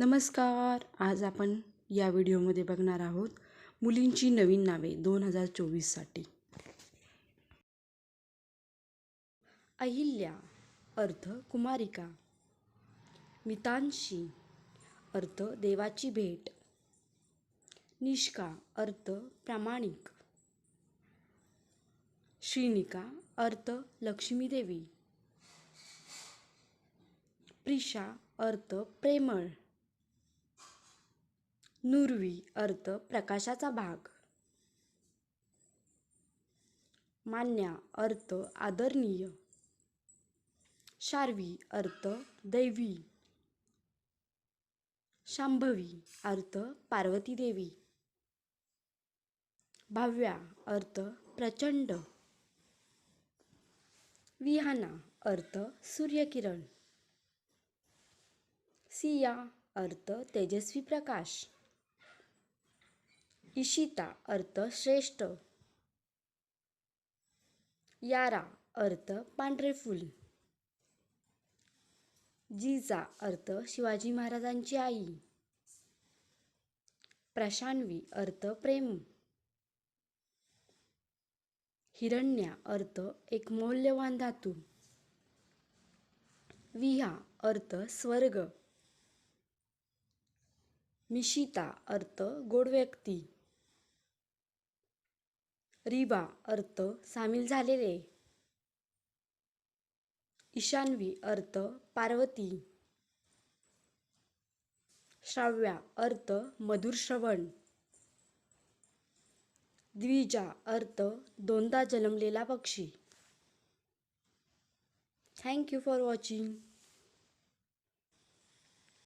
नमस्कार. आज आपण या व्हिडिओमध्ये बघणार आहोत मुलींची नवीन नावे दोन हजार चोवीससाठी. अहिल्या अर्थ कुमारिका. मितांशी अर्थ देवाची भेट. निष्का अर्थ प्रामाणिक. श्रीनिका अर्थ लक्ष्मीदेवी प्रिशा अर्थ प्रेमळ. नुरवी अर्थ प्रकाशाचा भाग. मान्या अर्थ आदरणीय. शार्वी अर्थ दैवी. शांभवी अर्थ पार्वती देवी. भाव्या अर्थ प्रचंड. विहाना अर्थ सूर्यकिरण. सिया अर्थ तेजस्वी प्रकाश. इशिता अर्थ श्रेष्ठ. यारा अर्थ पांढरेफुल जिजा अर्थ शिवाजी महाराजांची आई. प्रशान्वी अर्थ प्रेम. हिरण्या अर्थ एक मौल्यवान धातू. विहा अर्थ स्वर्ग. मिशिता अर्थ गोड व्यक्ती. रिबा अर्थ सामील झालेले. ईशान्वी अर्थ पार्वती. श्राव्या अर्थ मधुर श्रवण. द्विजा अर्थ दोनदा जन्मलेला पक्षी. Thank you for watching